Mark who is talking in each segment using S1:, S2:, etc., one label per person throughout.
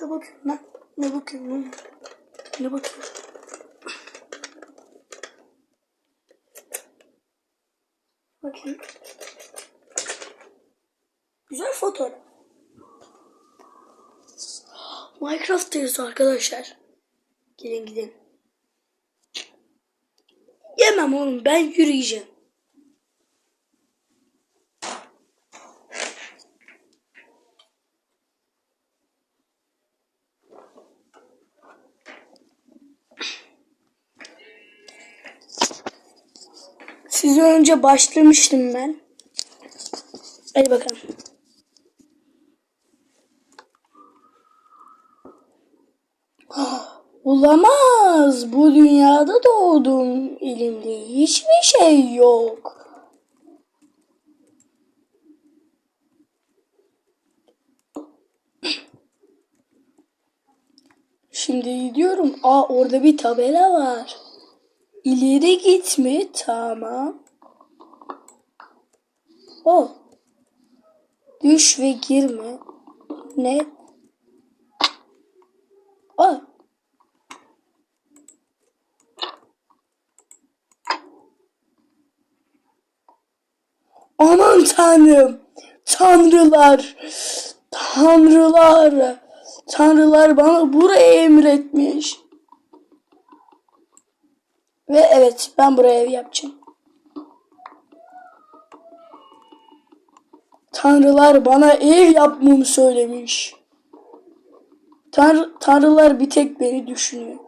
S1: Ne bakıyorsun lan? Ne bakıyorsun lan? Ne bakıyorsun? Bakayım. Güzel fotoğraf. Minecraft'tayız arkadaşlar. Gelin gidelim. Yemem oğlum ben yürüyeceğim. Size önce başlamıştım ben. Hadi bakalım. Olamaz. Bu dünyada doğdum. Elimde hiçbir şey yok. Şimdi gidiyorum. Aa orada bir tabela var. İleri gitme. Tamam. O. Düş ve girme. Ne? Aa. Aman tanrım. Tanrılar. Tanrılar. Tanrılar bana buraya emretmiş. Ve evet ben buraya ev yapacağım. Tanrılar bana ev yapmamı söylemiş. Tanrı, tanrılar bir tek beni düşünüyor.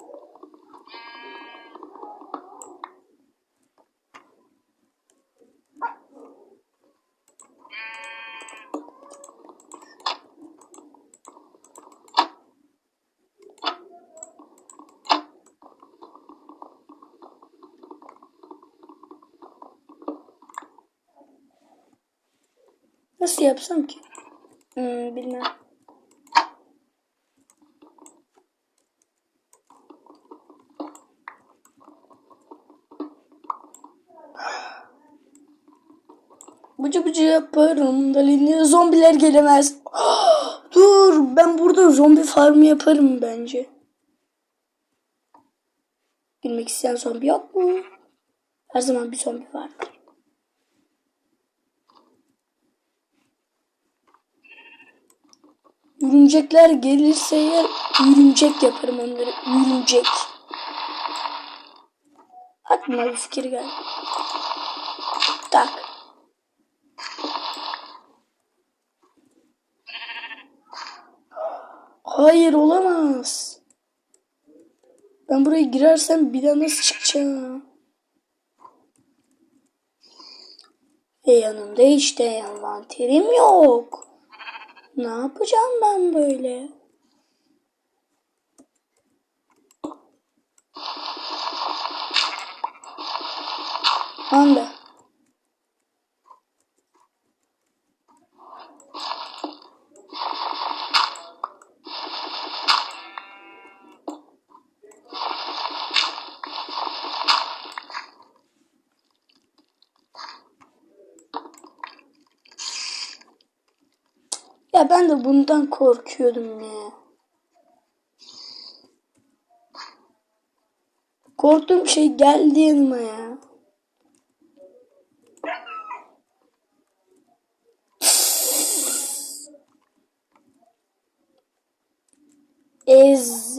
S1: Nasıl yapsam ki? Hmm, bilmem. Bıcı bıcı yaparım. Dalini zombiler gelemez. Dur ben burada zombi farmı yaparım bence. Bilmek isteyen zombi yok mu? Her zaman bir zombi vardır. Yürümcekler gelirse eğer yürümcek yaparım onları. Yürümcek. Aklıma bir fikir geldi. Tak. Hayır olamaz. Ben buraya girersem bir daha nasıl çıkacağım? Ve yanımda işte envanterim yok. Ne yapacağım ben böyle? Anda. Ya ben de bundan korkuyordum ya. Korktuğum şey geldi yanıma ya. Ez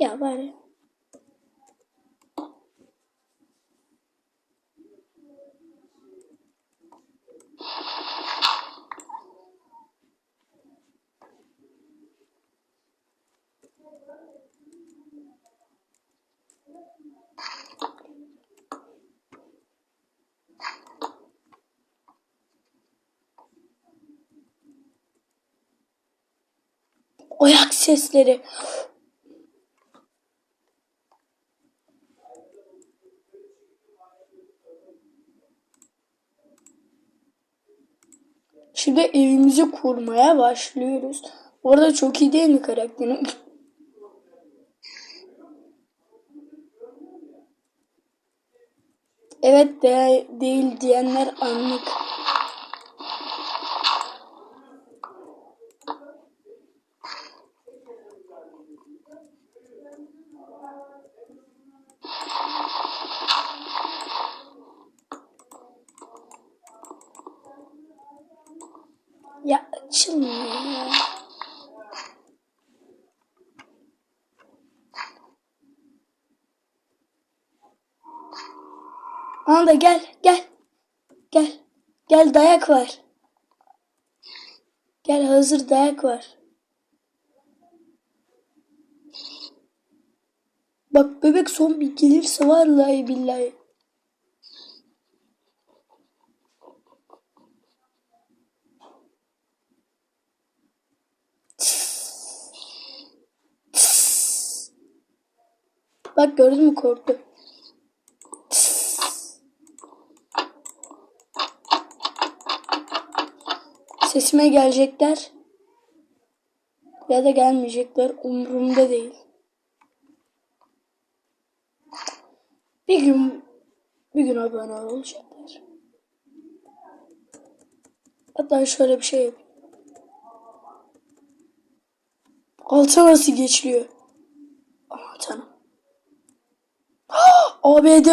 S1: Ya bari. Ayak sesleri. Şimdi evimizi kurmaya başlıyoruz. Orada çok iyi değil mi karakterim? Evet de değil diyenler anlık. Ya açılmıyor ya. Anda gel gel. Gel. Gel dayak var. Gel hazır dayak var. Bak bebek zombi gelirse vallahi billahi. Bak gördün mü korktu. Sesime gelecekler. Ya da gelmeyecekler. Umurumda değil. Bir gün bir gün abone olacaklar. Hatta şöyle bir şey yapayım. Alta nasıl geçiliyor? Aman tanrım. ABD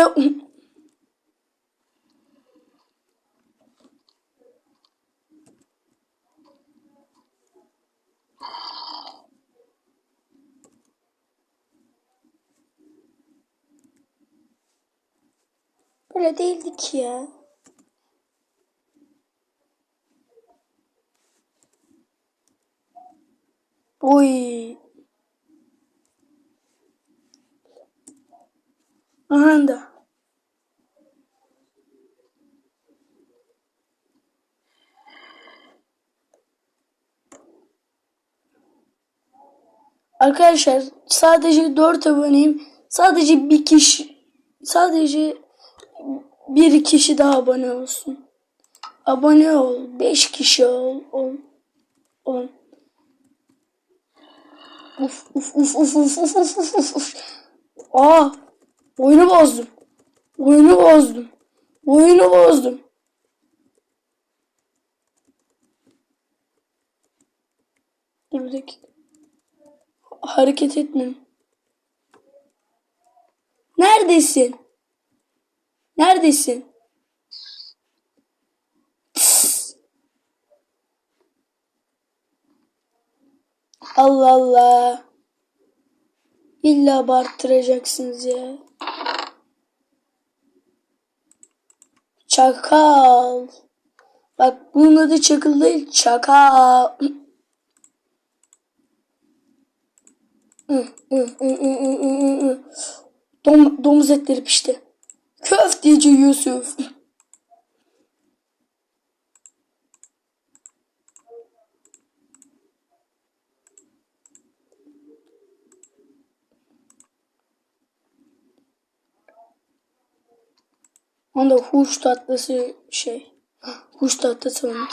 S1: Böyle değildik ya. Oy. Aha da. Arkadaşlar sadece 4 aboneyim. Sadece bir kişi sadece bir kişi daha abone olsun. Abone ol. 5 kişi ol. Ol. ol. Uf uf uf uf uf uf uf uf uf uf. Aa, oyunu bozdum. Oyunu bozdum. Oyunu bozdum. Dur bir dakika. Hareket etmem. Neredesin? Neredesin? Allah Allah. İlla abarttıracaksınız ya. Çakal. Bak bunun adı çakıl değil. Çakal. Dom, domuz etleri pişti. Köfteci Yusuf. Onda huş tatlısı şey. Huş tatlısı var.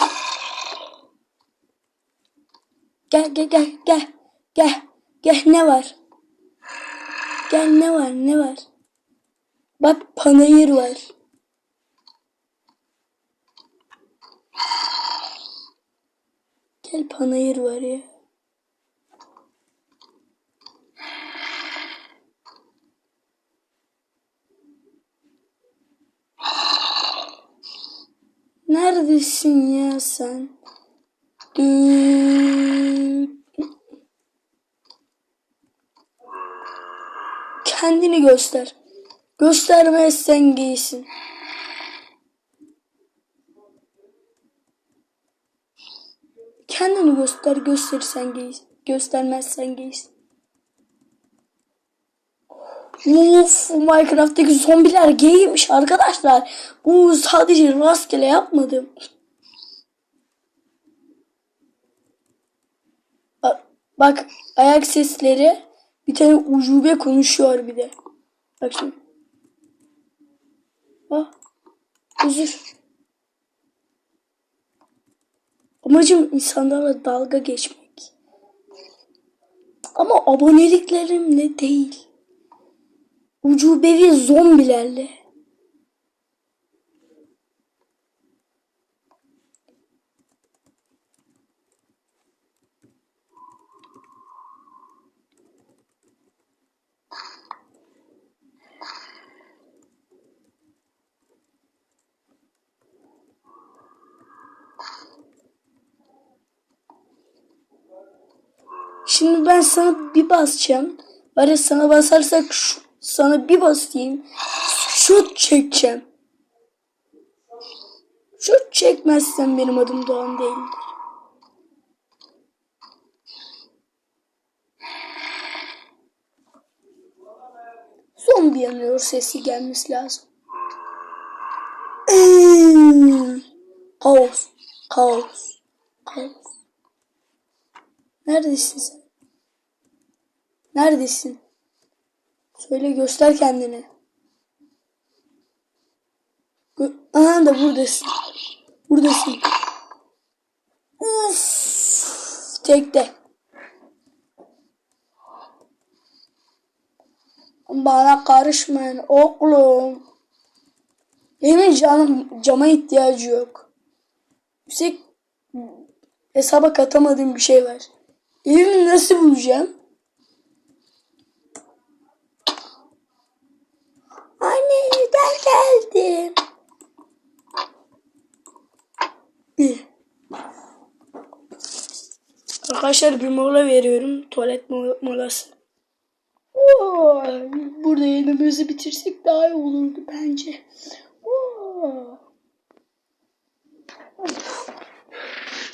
S1: Gel gel gel gel. Gel. Gel ne var? Gel ne var ne var? Bak panayır var. Gel panayır var ya. Neredesin ya sen? Kendini göster. Göstermezsen giysin. Kendini göster, gösterirsen giysin. Göstermezsen giysin. Of Minecraft'taki zombiler gaymiş arkadaşlar. Bu sadece rastgele yapmadım. Bak ayak sesleri bir tane ucube konuşuyor bir de. Bak şimdi. Ah. Özür. Amacım insanlarla dalga geçmek. Ama aboneliklerimle değil. Ucubevi zombilerle. Şimdi ben sana bir basacağım. Var ya sana basarsak şu, sana bir basayım. Şut çekeceğim. Şut çekmezsen benim adım Doğan değildir. Zombi yanıyor sesi gelmesi lazım. Kaos. Kaos. Kaos. Neredesin sen? Neredesin? Söyle göster kendini. Gö Aha da buradasın. Buradasın. Uf. Tekte. Bana karışmayın oğlum. Benim canım cama ihtiyacı yok. Yüksek hesaba katamadığım bir şey var. Evimi nasıl bulacağım? Neden geldim? Bir. Arkadaşlar bir mola veriyorum. Tuvalet mo- molası. Oo, burada yemeğimizi bitirsek daha iyi olurdu bence. Oo.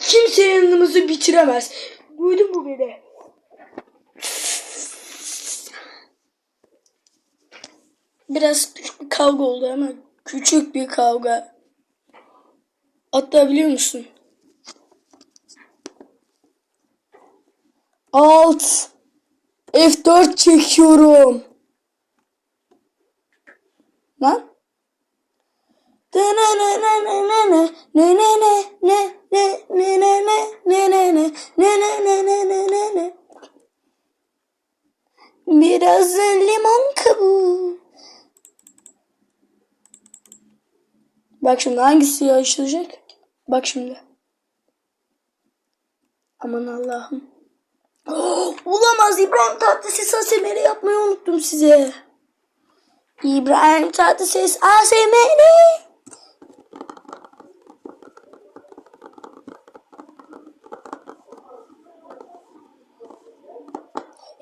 S1: Kimse yanımızı bitiremez. Duydun mu beni? Biraz küçük bir kavga oldu ama küçük bir kavga. Hatta biliyor musun? Alt F4 çekiyorum. Lan? Biraz limon kabuğu. Bak şimdi hangisi açılacak? Bak şimdi. Aman Allah'ım. Oh, olamaz İbrahim Tatlıses ASMR yapmayı unuttum size. İbrahim Tatlıses ASMR.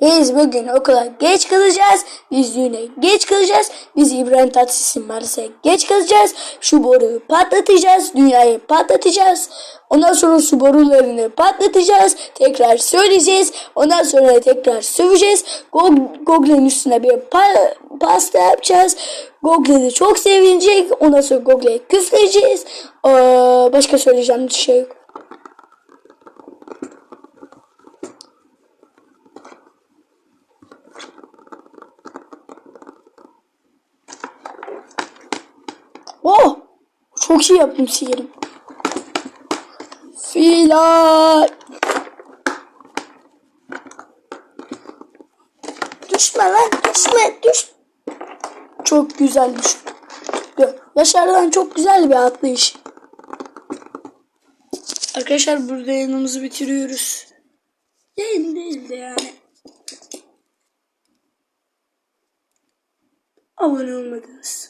S1: Biz bugün okula geç kalacağız. Biz düğüne geç kalacağız. Biz İbrahim Tatlıses'in Mars'a geç kalacağız. Şu boruyu patlatacağız. Dünyayı patlatacağız. Ondan sonra su borularını patlatacağız. Tekrar söyleyeceğiz. Ondan sonra tekrar söveceğiz. Google'ın üstüne bir pa- pasta yapacağız. Google de çok sevinecek. Ondan sonra Google'e küfredeceğiz. Ee, başka söyleyeceğim bir şey yok. Oh! Çok iyi yaptım sihirim. Filan. Düşme lan düşme düş. Çok güzel düş. Gö- Yaşar'dan çok güzel bir atlayış. Arkadaşlar burada yayınımızı bitiriyoruz. Yayın değildi yani. Abone olmadınız.